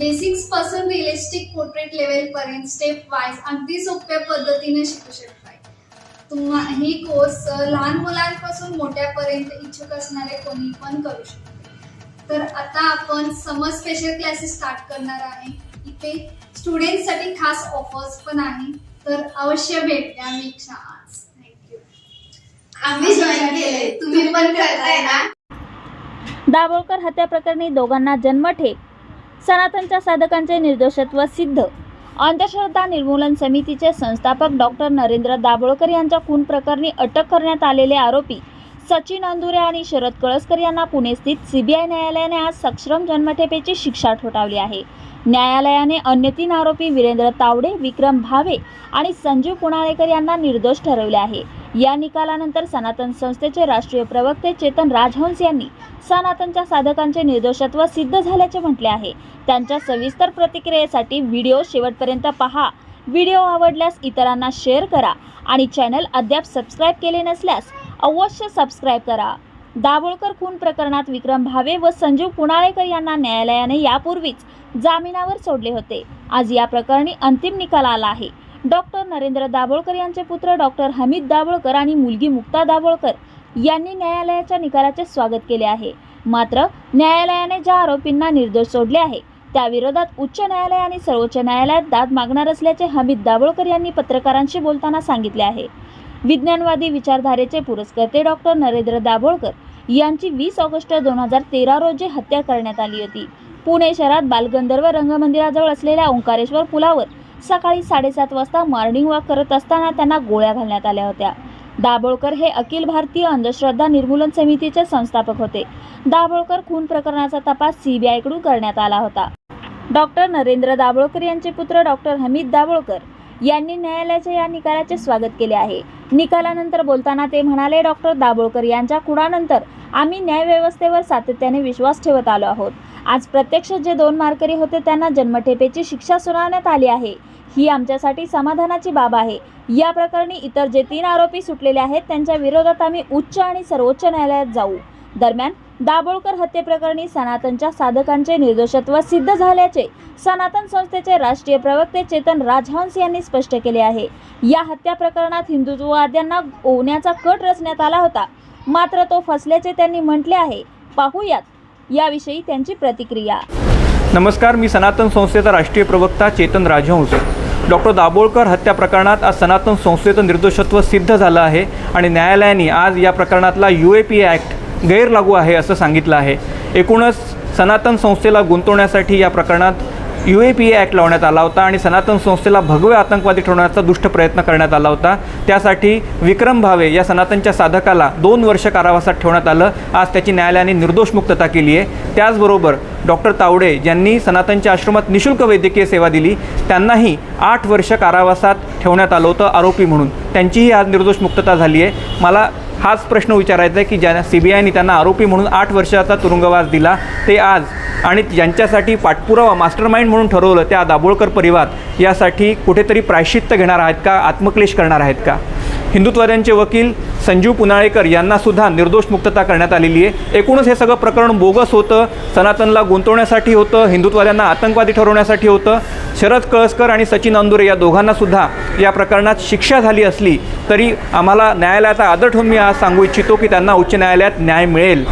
बेसिक्सपासून realistic portrait level पर्यंत step wise अगदी सोप्या पद्धतीने शिकू शकताय. तुम्हा ही कोर्स लहान मुलांपासून मोठ्यापर्यंत इच्छुक असणारे कोणी पण करू शकते. तर आता आपण समर स्पेशल क्लासेस स्टार्ट करणार आहे. इथे स्टुडंटसाठी खास ऑफर्स पण आहे. तर अवश्य भेट द्या आर्ट्स थँक्यू आम्ही जॉईन केले तुम्ही पण करताय ना? दाभोळकर हत्या प्रकरणी दोघांना जन्मठेप सनातनच्या साधकांचे निर्दोषत्व सिद्ध. अंधश्रद्धा निर्मूलन समितीचे संस्थापक डॉक्टर नरेंद्र दाभोळकर यांच्या खून प्रकरणी अटक करण्यात आलेले आरोपी सचिन अंदुरे आणि शरद कळसकर यांना पुणे स्थित सीबीआय न्यायालयाने आज सक्षम जन्मठेपेची शिक्षा ठोठावली आहे. न्यायालयाने अन्य तीन आरोपी वीरेंद्र तावडे विक्रम भावे आणि संजीव पुणाळेकर यांना निर्दोष ठरवले आहे. या निकालानंतर सनातन संस्थेचे राष्ट्रीय प्रवक्ते चेतन राजहंस यांनी सनातनच्या साधकांचे निर्दोषत्व सिद्ध झाल्याचे म्हटले आहे. त्यांच्या सविस्तर प्रतिक्रियेसाठी व्हिडिओ शेवटपर्यंत पहा. व्हिडिओ आवडल्यास इतरांना शेअर करा आणि चॅनल अद्याप सबस्क्राईब केले नसल्यास अवश्य सबस्क्राईब करा. दाभोळकर खून प्रकरणात विक्रम भावे व संजीव कुणाळेकर यांना न्यायालयाने यापूर्वीच जामिनावर सोडले होते. आज या प्रकरणी अंतिम निकाल आला आहे. डॉक्टर नरेंद्र दाभोळकर यांचे पुत्र डॉक्टर हमीद दाभोळकर आणि मुलगी मुक्ता दाभोळकर यांनी न्यायालयाच्या निकालाचे स्वागत केले आहे. मात्र न्यायालयाने ज्या आरोपींना निर्दोष सोडले आहे त्याविरोधात उच्च न्यायालय आणि सर्वोच्च न्यायालयात दाद मागणार असल्याचे हमीद दाभोळकर यांनी पत्रकारांशी बोलताना सांगितले आहे. विज्ञानवादी विचारधारेचे पुरस्कर्ते डॉक्टर नरेंद्र दाभोळकर यांची वीस ऑगस्ट दोन हजार तेरा रोजी हत्या करण्यात आली होती. पुणे शहरात बालगंधर्व रंगमंदिराजवळ असलेल्या ओंकारेश्वर पुलावर सकाळी साडेसात वाजता मॉर्निंग वॉक करत असताना त्यांना गोळ्या घालण्यात आल्या होत्या. दाभोळकर हे अखिल भारतीय अंधश्रद्धा निर्मूलन समितीचे संस्थापक होते. दाभोळकर खून प्रकरणाचा तपास सीबीआयकडून करण्यात आला होता. डॉक्टर नरेंद्र दाभोळकर यांचे पुत्र डॉक्टर हमीद दाभोळकर यांनी न्यायालयाच्या या निकालाचे स्वागत केले आहे. निकालानंतर बोलताना ते म्हणाले डॉक्टर दाभोळकर यांच्या खुणानंतर आम्ही न्यायव्यवस्थेवर सातत्याने विश्वास ठेवत आलो आहोत. आज प्रत्यक्ष जे दोन मारकरी होते त्यांना जन्मठेपेची शिक्षा सुनावण्यात आली आहे. ही आमच्यासाठी समाधानाची बाब आहे. या प्रकरणी इतर जे तीन आरोपी सुटलेले आहेत त्यांच्या विरोधात आम्ही उच्च आणि सर्वोच्च न्यायालयात जाऊ. दरम्यान दाभोळकर हत्येप्रकरणी सनातनच्या साधकांचे निर्दोषत्व सिद्ध झाल्याचे सनातन संस्थेचे राष्ट्रीय प्रवक्ते चेतन राजहंस यांनी स्पष्ट केले आहे. या हत्या प्रकरणात हिंदुत्ववाद्यांना ओवण्याचा कट रचण्यात आला होता. मात्र तो फसल्याचे त्यांनी म्हटले आहे. पाहूयात. याविषयी त्यांची प्रतिक्रिया. नमस्कार मी सनातन संस्थेचा राष्ट्रीय प्रवक्ता चेतन राजहंस. डॉक्टर दाभोळकर हत्या प्रकरणात आज सनातन संस्थेचं निर्दोषत्व सिद्ध झालं आहे आणि न्यायालयाने आज या प्रकरणातला यू ए पी ॲक्ट गैरलागू आहे असं सांगितलं आहे. एकूणच सनातन संस्थेला गुंतवण्यासाठी या प्रकरणात U A P A act लावण्यात आला होता आणि सनातन संस्थेला भगवे आतंकवादी ठेवण्याचा दुष्ट प्रयत्न करण्यात आला होता. त्यासाठी विक्रम भावे या सनातनच्या साधकाला दोन वर्ष कारावासात ठेवण्यात आलं. आज त्याची न्यायालयाने निर्दोष मुक्तता केली आहे. त्याचबरोबर डॉक्टर तावडे ज्यांनी सनातनच्या आश्रमात निशुल्क वैद्यकीय सेवा दिली. त्यांनाही आठ वर्ष कारावासात ठेवण्यात आलं होतं आरोपी म्हणून. त्यांचीही आज निर्दोष मुक्तता झाली आहे. मला हाच प्रश्न विचारायचा आहे की ज्या सी बी आयने त्यांना आरोपी म्हणून आठ वर्षाचा तुरुंगवास दिला ते आज आणि ज्यांच्यासाठी पाठपुरावा मास्टरमाइंड म्हणून ठरवलं त्या दाभोळकर परिवार यासाठी कुठेतरी प्रायश्चित्त घेणार आहेत का आत्मक्लेश करणार आहेत का? हिंदुत्ववाद्यांचे वकील संजीव पुनाळेकर यांनासुद्धा निर्दोष मुक्तता करण्यात आलेली आहे. एकूणच हे सगळं प्रकरण बोगस होतं. सनातनला गुंतवण्यासाठी होतं. हिंदुत्ववाद्यांना आतंकवादी ठरवण्यासाठी होतं. शरद कळसकर आणि सचिन अंदुरे या दोघांनासुद्धा या प्रकरणात शिक्षा झाली असली तरी आम्हाला न्यायालयाचा आदर ठेवून मी आज सांगू इच्छितो की त्यांना उच्च न्यायालयात न्याय मिळेल.